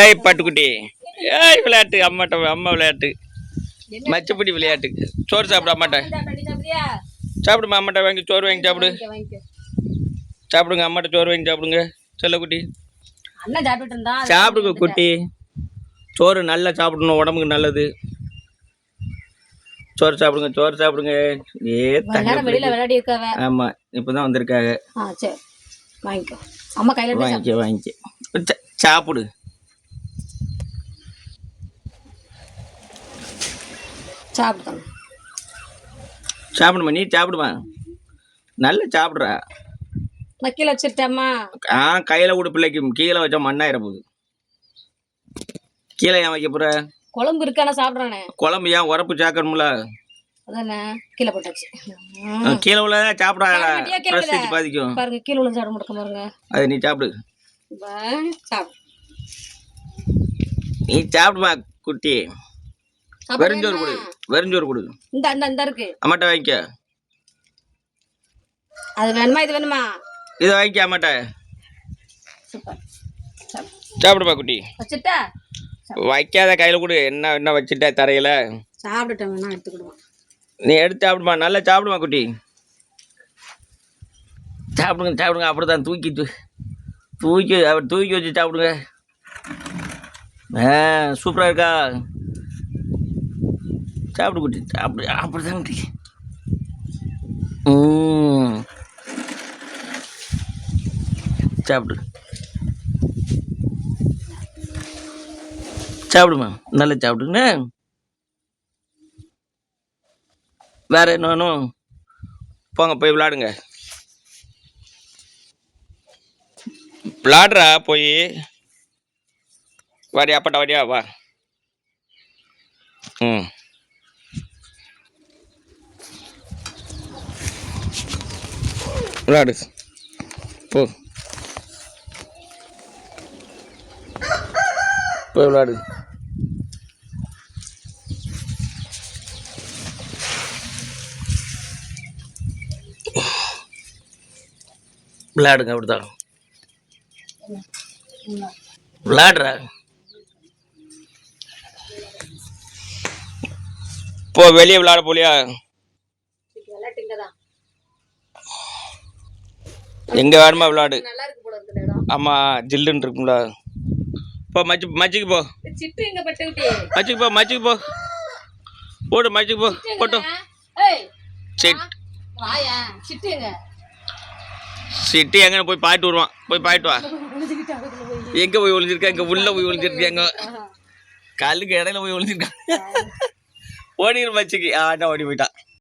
ஏய் பட்டுக்குட்டி. ஏய் விளையாட்டு. அம்மாட்ட அம்மா விளையாட்டு. மச்சப்படி விளையாட்டு. சோறு சாப்பிடு அம்மாட்ட. சாப்பிடுமா அம்மாட்ட வாங்கி சோறு வாங்கி சாப்பிடு. சாப்பிடுங்க அம்மாட்ட சோறு வாங்கி சாப்பிடுங்க. சாப்பிட்டு இருந்தா சாப்பிடுங்க குட்டி. சோறு நல்லா சாப்பிடணும் உடம்புக்கு நல்லது. சோறு சாப்பிடுங்க சோறு சாப்பிடுங்க. ஏ இவ்வளவு நேரம் வெளியில தங்க விளையாடி இருக்காவ ஆமாம் இப்போ தான் வந்திருக்காங்க வாங்கிக்கோ வாங்கிக்க. சாப்பிடு. சாப்பிடுங்க. சாப்பிடுமா நீ சாப்பிடுமா? நல்லா சாப்பிட்றா. நான் கீழே வச்சிருட்டேம்மா. ஆ கையில் கூட பிள்ளைக்கு கீழே வச்சா மண்ணாயிர போகுது. கீழே ஏன் வைக்க போகிற குழம்பு இருக்கான சாப்பிட்றானே. குழம்பு ஏன் உரப்பு சாக்கணும்ல? அதானே கீழே போட்டாச்சு. கீழே உள்ள சாப்பிடாத கட்டியா கீழே? பிரஸ்டேஜ் பாதிக்கும். பாருங்க கீழே உள்ள சாப்பிட முடக்க பாருங்க. அது நீ சாப்பிடு. நீ சாப்பிடுமா குட்டி? வெறுஞ்சோறு கொடு வெறுஞ்சோறு கொடு. இந்த அந்த இந்த இருக்கு. அம்மாட்ட வாங்கிக்க. அது வேணுமா இது வேணுமா? இதை வாங்கிக்க அம்மாட்ட. சாப்பிடுமா குட்டி. வச்சுட்டா? வைக்காத கையில் கொடு என்ன என்ன வச்சுட்ட தரையில். சாப்பிட்டுட்டேன் வேணா எடுத்துக்கிடுவான் நீ எடுத்து சாப்பிடுமா நல்லா சாப்பிடுமா குட்டி. சாப்பிடுங்க சாப்பிடுங்க அப்படி தான் தூக்கி தூக்கி தூக்கி வச்சு சாப்பிடுங்க. ஆ சூப்பராக இருக்கா? சாப்பிடு குட்டி சாப்பிடு அப்படி தான் குட்டி ம். சாப்பிடு. சாப்பிடுமா நல்லா சாப்பிடுங்க வேற என்ன வேணும்? போங்க போய் விளாடுங்க. விளாடுறா போய். வாடியா அப்பாட்டா வாடியா வா. ம். விளாடு. போ. போய் விளாடு. விளையாடுங்க அப்படிதான் விளையாடுற போ வெளியே விளையாட போலியா விளையாட்டு இங்கே தான் எங்க வேணுமா விளையாடு நல்லா இருக்கு போல இருக்கு இந்த இடம் ஆமா ஜில்லுன்னு இருக்கும்ல. போ மச்சி மச்சிக்கு போ. மச்சிக்கு போ மச்சிக்கு போ. போடு மச்சிக்கு போ போட்டும் சிட். சிட்டு எங்க? போய் பாயிட்டு வருவான். போய் பாயிட்டு வா. எங்க போய் ஒளிஞ்சிருக்கா? இங்க உள்ள போய் ஒளிஞ்சிருக்காங்க கல்லுக்கு இடையில போய் ஒளிஞ்சிருக்காங்க ஓடிடு மச்சிக்கு. ஆட்டா ஓடி போயிட்டான்